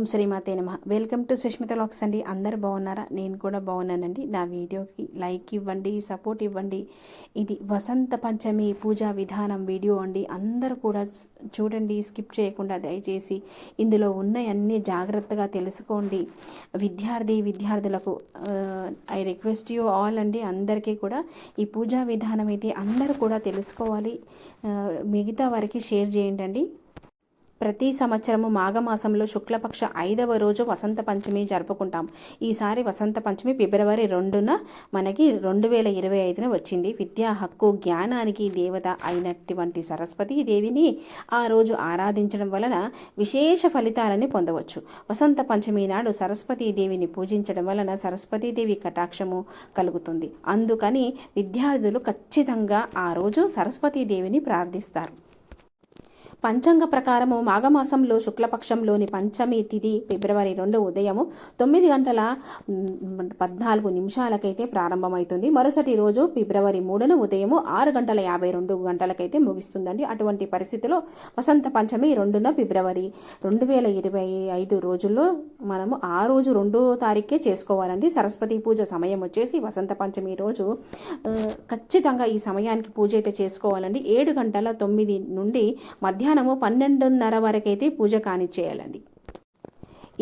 ఓం శ్రీమాతే నమ. Welcome to Sushmita lakhs అండి. అందరు బాగున్నారా? నేను కూడా బాగున్నానండి. నా వీడియోకి లైక్ ఇవ్వండి సపోర్ట్ ఇవ్వండి. ఇది వసంత పంచమి పూజా విధానం వీడియో అండి. అందరూ కూడా చూడండి స్కిప్ చేయకుండా దయచేసి ఇందులో ఉన్నవన్నీ జాగ్రత్తగా తెలుసుకోండి. విద్యార్థి విద్యార్థులకు ఐ రిక్వెస్ట్ యూ ఆల్ అండి. అందరికీ కూడా ఈ పూజా విధానం అయితే అందరూ కూడా తెలుసుకోవాలి. మిగతా వారికి షేర్ చేయండి అండి ప్రతి సంవత్సరము మాఘమాసంలో శుక్లపక్ష ఐదవ రోజు వసంత పంచమి జరుపుకుంటాం. ఈసారి వసంత పంచమి ఫిబ్రవరి రెండున మనకి రెండు వేల ఇరవై ఐదున వచ్చింది. విద్యా హక్కు జ్ఞానానికి దేవత అయినటువంటి సరస్వతి దేవిని ఆ రోజు ఆరాధించడం వలన విశేష ఫలితాలని పొందవచ్చు. వసంత పంచమి నాడు సరస్వతీ దేవిని పూజించడం వలన సరస్వతీదేవి కటాక్షము కలుగుతుంది. అందుకని విద్యార్థులు ఖచ్చితంగా ఆ రోజు సరస్వతీదేవిని ప్రార్థిస్తారు. పంచాంగ ప్రకారము మాఘమాసంలో శుక్లపక్షంలోని పంచమి తిథి ఫిబ్రవరి రెండు ఉదయము తొమ్మిది గంటల పద్నాలుగు నిమిషాలకైతే ప్రారంభమవుతుంది మరుసటి రోజు ఫిబ్రవరి మూడున ఉదయము ఆరు గంటల యాభై రెండు గంటలకైతే ముగిస్తుందండి. అటువంటి పరిస్థితిలో వసంత పంచమి రెండున ఫిబ్రవరి రెండు వేల ఇరవై ఐదు రోజుల్లో మనము ఆ రోజు రెండో తారీఖే చేసుకోవాలండి. సరస్వతి పూజ సమయం వచ్చేసి వసంత పంచమి రోజు. ఖచ్చితంగా ఈ సమయానికి పూజ అయితే చేసుకోవాలండి. ఏడు గంటల తొమ్మిది నుండి మధ్యాహ్నం మధ్యాహ్నము పన్నెండున్నర వరకైతే పూజ కానిచ్చేయాలండి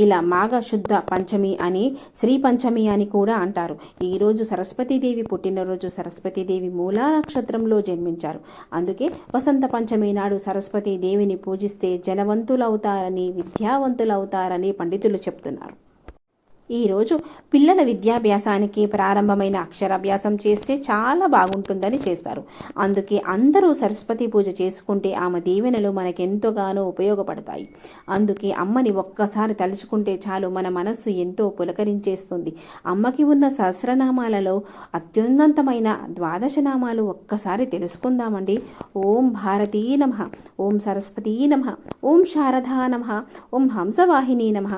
ఇలా మాఘ శుద్ధ పంచమి అని శ్రీ పంచమి అని కూడా అంటారు. ఈరోజు సరస్వతీదేవి పుట్టినరోజు సరస్వతీదేవి మూలా నక్షత్రంలో జన్మించారు. అందుకే వసంత పంచమి నాడు సరస్వతీదేవిని పూజిస్తే జనవంతులవుతారని విద్యావంతులవుతారని పండితులు చెప్తున్నారు. ఈరోజు పిల్లల విద్యాభ్యాసానికి ప్రారంభమైన అక్షరాభ్యాసం చేస్తే చాలా బాగుంటుందని చేస్తారు. అందుకే అందరూ సరస్వతి పూజ చేసుకుంటే ఆమె దీవెనలు మనకెంతగానో ఉపయోగపడతాయి. అందుకే అమ్మని ఒక్కసారి తలుచుకుంటే చాలు మన మనస్సు ఎంతో పులకరించేస్తుంది. అమ్మకి ఉన్న సహస్రనామాలలో అత్యున్నతమైన ద్వాదశ నామాలు ఒక్కసారి తెలుసుకుందామండి. ఓం భారతీ నమ ఓం సరస్వతీ నమ ఓం శారదా నమ ఓం హంసవాహిని నమ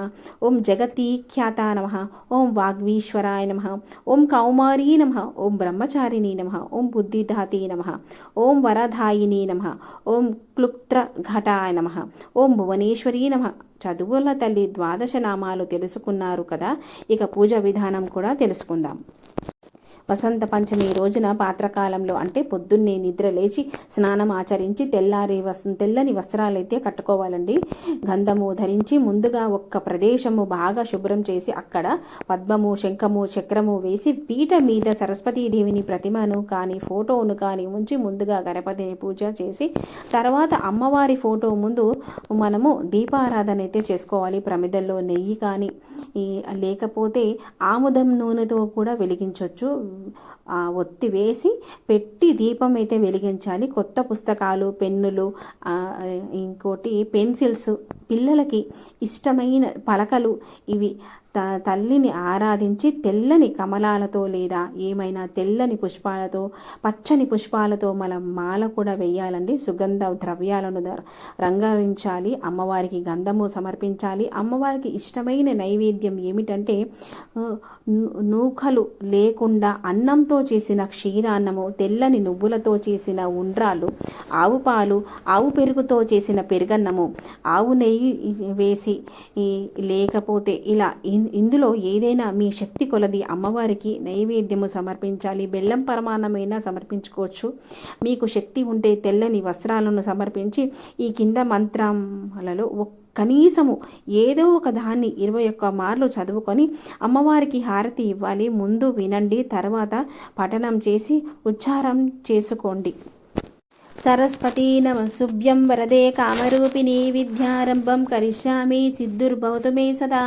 ఓం జగతీఖ్యాత నమ ఓం వాగ్వీశ్వరాయ నమ. ఓం కౌమారీ నమ. ఓం బ్రహ్మచారిణీ నమ. ఓం బుద్ధిదాతి నమ. ఓం వరధాయిని నమ. ఓం క్లుప్త్ర ఘటాయ నమ. ఓం భువనేశ్వరీ నమ. చదువుల తల్లి ద్వాదశ నామాలు తెలుసుకున్నారు కదా? ఇక పూజ విధానం కూడా తెలుసుకుందాం. వసంత పంచమి రోజున పాత్రకాలంలో అంటే పొద్దున్నే నిద్ర లేచి స్నానం ఆచరించి తెల్లారి వస్ తెల్లని వస్త్రాలైతే కట్టుకోవాలండి. గంధము ధరించి ముందుగా ఒక్క ప్రదేశము బాగా శుభ్రం చేసి అక్కడ పద్మము శంఖము చక్రము వేసి పీట మీద సరస్వతీదేవిని ప్రతిమను కానీ ఫోటోను కానీ ఉంచి ముందుగా గణపతి పూజ చేసి తర్వాత అమ్మవారి ఫోటో ముందు మనము దీపారాధన అయితే చేసుకోవాలి. ప్రమిదల్లో నెయ్యి కానీ లేకపోతే ఆముదం నూనెతో కూడా వెలిగించవచ్చు ఒత్తి వేసి పెట్టి దీపం అయితే వెలిగించాలి. కొత్త పుస్తకాలు పెన్నులు ఇంకోటి పెన్సిల్స్. పిల్లలకి ఇష్టమైన పలకలు ఇవి. త తల్లిని ఆరాధించి తెల్లని కమలాలతో లేదా ఏమైనా తెల్లని పుష్పాలతో పచ్చని పుష్పాలతో మన మాల కూడా వేయాలండి. సుగంధ ద్రవ్యాలను రంగరించాలి. అమ్మవారికి గంధము సమర్పించాలి. అమ్మవారికి ఇష్టమైన నైవేద్యం ఏమిటంటే నూకలు లేకుండా అన్నంతో చేసిన క్షీరాన్నము తెల్లని నువ్వులతో చేసిన ఉండ్రాలు ఆవు పాలు ఆవు పెరుగుతో చేసిన పెరుగన్నము ఆవు నెయ్యి వేసి లేకపోతే ఇలా ఇందులో ఏదైనా మీ శక్తి కొలది అమ్మవారికి నైవేద్యము సమర్పించాలి బెల్లం పరమాన్నమైనా సమర్పించుకోవచ్చు. మీకు శక్తి ఉంటే తెల్లని వస్త్రాలను సమర్పించి ఈ కింద మంత్రాలలో కనీసము ఏదో ఒక దాన్ని ఇరవై ఒక్క మార్లు చదువుకొని అమ్మవారికి హారతి ఇవ్వాలి. ముందు వినండి తర్వాత పఠనం చేసి ఉచ్చారం చేసుకోండి. సరస్వతీ నమశుభ్యం వరదే కామరూపిణి విద్యారంభం కరిష్యామి సిద్ధుర్భవతు మే సదా.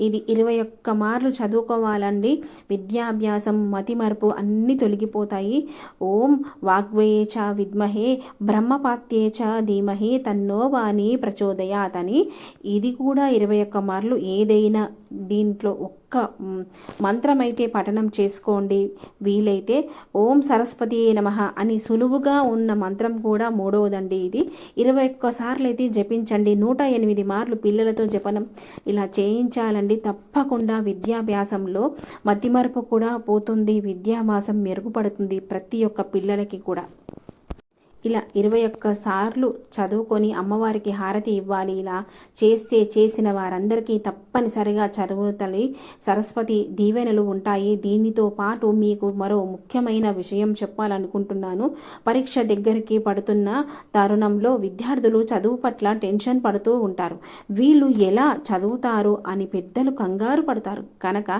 ఇది ఇరవై ఒక్క మార్లు చదువుకోవాలండి. విద్యాభ్యాసం మతిమరుపు అన్నీ తొలగిపోతాయి. ఓం వాగ్వయే చ విద్మహే బ్రహ్మపాత్యే చ ధీమహే తన్నో వాణి ప్రచోదయాతని ఇది కూడా ఇరవై ఒక్క మార్లు ఏదైనా దీంట్లో ఒక్క మంత్రం అయితే పఠనం చేసుకోండి. వీలైతే ఓం సరస్వతి నమ అని సులువుగా ఉన్న మంత్రం కూడా మూడవదండి ఇది. ఇరవై ఒక్కసార్లు అయితే జపించండి. నూట ఎనిమిది మార్లు పిల్లలతో జపనం. ఇలా చేయించాలండి. తప్పకుండా విద్యాభ్యాసంలో మతిమరుపు కూడా పోతుంది. విద్యాభ్యాసం మెరుగుపడుతుంది ప్రతి ఒక్క పిల్లలకి కూడా. ఇలా ఇరవై ఒక్క సార్లు చదువుకొని అమ్మవారికి హారతి ఇవ్వాలి. ఇలా చేస్తే చేసిన వారందరికీ తప్పనిసరిగా చదువుతలి సరస్వతి దీవెనలు ఉంటాయి. దీనితో పాటు మీకు మరో ముఖ్యమైన విషయం చెప్పాలనుకుంటున్నాను. పరీక్ష దగ్గరికి పడుతున్న తరుణంలో విద్యార్థులు చదువు పట్ల టెన్షన్ పడుతూ ఉంటారు. వీళ్ళు ఎలా చదువుతారు అని పెద్దలు కంగారు పడతారు. కనుక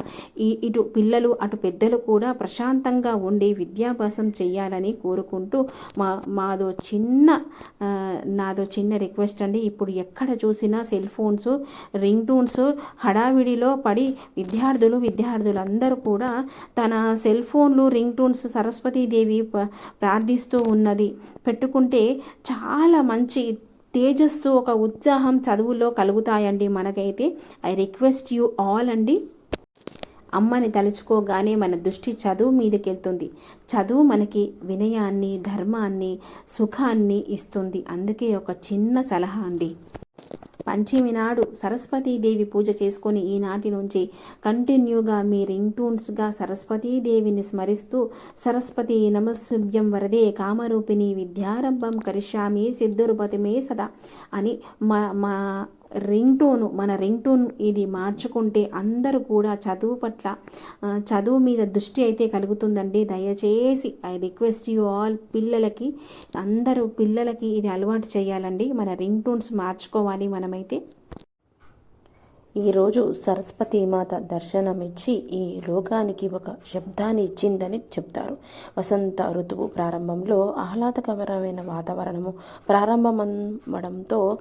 ఈ ఇటు పిల్లలు అటు పెద్దలు కూడా ప్రశాంతంగా ఉండి విద్యాభ్యాసం చేయాలని కోరుకుంటూ మా మాదో చిన్న నాదో చిన్న రిక్వెస్ట్ అండి. ఇప్పుడు ఎక్కడ చూసినా సెల్ ఫోన్స్ రింగ్ టూన్స్ హడావిడిలో పడి విద్యార్థులు విద్యార్థులందరూ కూడా తన సెల్ ఫోన్లు రింగ్ టూన్స్ సరస్వతీదేవి ప్రార్థిస్తూ ఉన్నది. పెట్టుకుంటే చాలా మంచి తేజస్సు ఒక ఉత్సాహం చదువులో కలుగుతాయండి మనకైతే. ఐ రిక్వెస్ట్ యూ ఆల్ అండి. అమ్మని తలుచుకోగానే మన దృష్టి చదువు మీదకెళ్తుంది. చదువు మనకి వినయాన్ని ధర్మాన్ని సుఖాన్ని ఇస్తుంది. అందుకే ఒక చిన్న సలహా అండి. పంచమి నాడు సరస్వతీదేవి పూజ చేసుకొని ఈనాటి నుంచి కంటిన్యూగా మీ రింగ్ టూన్స్గా సరస్వతీదేవిని స్మరిస్తూ సరస్వతి నమస్సుభ్యం వరదే కామరూపిణి విద్యారంభం కరిష్యామి సిద్ధురుపతి మే సదా అని మా మా రింగ్ టోను మన రింగ్ టోన్ ఇది మార్చుకుంటే అందరూ కూడా చదువు పట్ల చదువు మీద దృష్టి అయితే కలుగుతుందండి. దయచేసి ఐ రిక్వెస్ట్ యూ ఆల్ పిల్లలకి అందరూ పిల్లలకి ఇది అలవాటు చేయాలండి. మన రింగ్ టోన్స్ మార్చుకోవాలి మనమైతే. ఈరోజు సరస్వతి మాత దర్శనమిచ్చి ఈ లోకానికి ఒక శబ్దాన్ని ఇచ్చిందని చెప్తారు. వసంత ఋతువు ప్రారంభంలో ఆహ్లాదకరమైన వాతావరణము ప్రారంభమవడంతో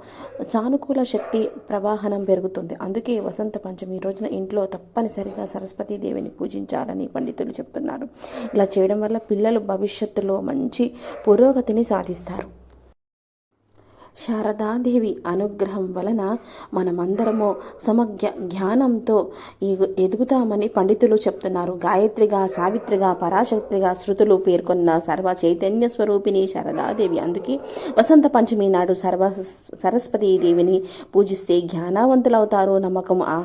సానుకూల శక్తి ప్రవాహనం పెరుగుతుంది. అందుకే వసంత పంచమి రోజున ఇంట్లో తప్పనిసరిగా సరస్వతీ దేవిని పూజించాలని పండితులు చెప్తున్నారు. ఇలా చేయడం వల్ల పిల్లలు భవిష్యత్తులో మంచి పురోగతిని సాధిస్తారు. శారదాదేవి అనుగ్రహం వలన మనమందరము సమగ్ర జ్ఞానంతో ఎగు- ఎదుగుతామని పండితులు చెప్తున్నారు. గాయత్రిగా సావిత్రిగా పరాశక్తిగా శృతులు పేర్కొన్న సర్వ చైతన్య స్వరూపిణి శారదాదేవి. అందుకే వసంత పంచమి నాడు సర్వ సరస్వతీ దేవిని పూజిస్తే జ్ఞానవంతులవుతారు. నమ్మకం ఆ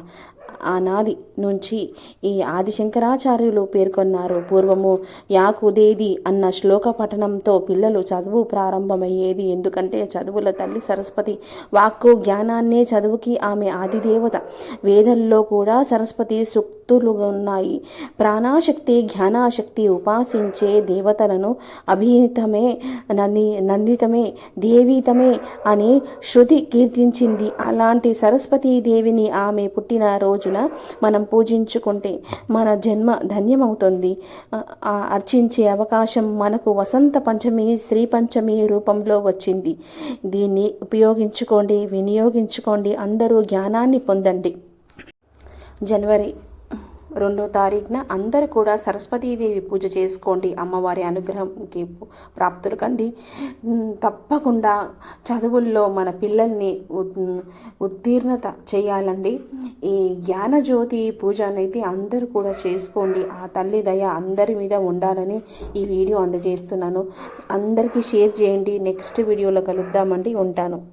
ఆనాది నుంచి ఈ ఆదిశంకరాచార్యులు పేర్కొన్నారు. పూర్వము యాకుదేది అన్న శ్లోక పఠనంతో పిల్లలు చదువు ప్రారంభమయ్యేది. ఎందుకంటే చదువుల తల్లి సరస్వతి వాక్కు జ్ఞానాన్నే చదువుకి ఆమె ఆదిదేవత. వేదల్లో కూడా సరస్వతి సూక్తులు ఉన్నాయి ప్రాణాశక్తి జ్ఞానాశక్తి ఉపాసించే దేవతలను అభిహితమే నంది నందితమే దేవీతమే అని శృతి కీర్తించింది. అలాంటి సరస్వతీ దేవిని ఆమె పుట్టిన రోజున మనం పూజించుకుంటే మన జన్మ ధన్యమవుతుంది. అర్చించే అవకాశం మనకు వసంత పంచమి శ్రీ పంచమి రూపంలో వచ్చింది. దీన్ని ఉపయోగించుకోండి వినియోగించుకోండి అందరూ జ్ఞానాన్ని పొందండి. జనవరి రెండో తారీఖున అందరూ కూడా సరస్వతీదేవి పూజ చేసుకోండి. అమ్మవారి అనుగ్రహంకి ప్రాప్తులు కండి. తప్పకుండా చదువుల్లో మన పిల్లల్ని ఉత్తీర్ణత చేయాలండి. ఈ జ్ఞానజ్యోతి పూజ అనేది అందరూ కూడా చేసుకోండి. ఆ తల్లి దయ అందరి మీద ఉండాలని ఈ వీడియో అందజేస్తున్నాను. అందరికీ షేర్ చేయండి. నెక్స్ట్ వీడియోలో కలుద్దామండి. ఉంటాను.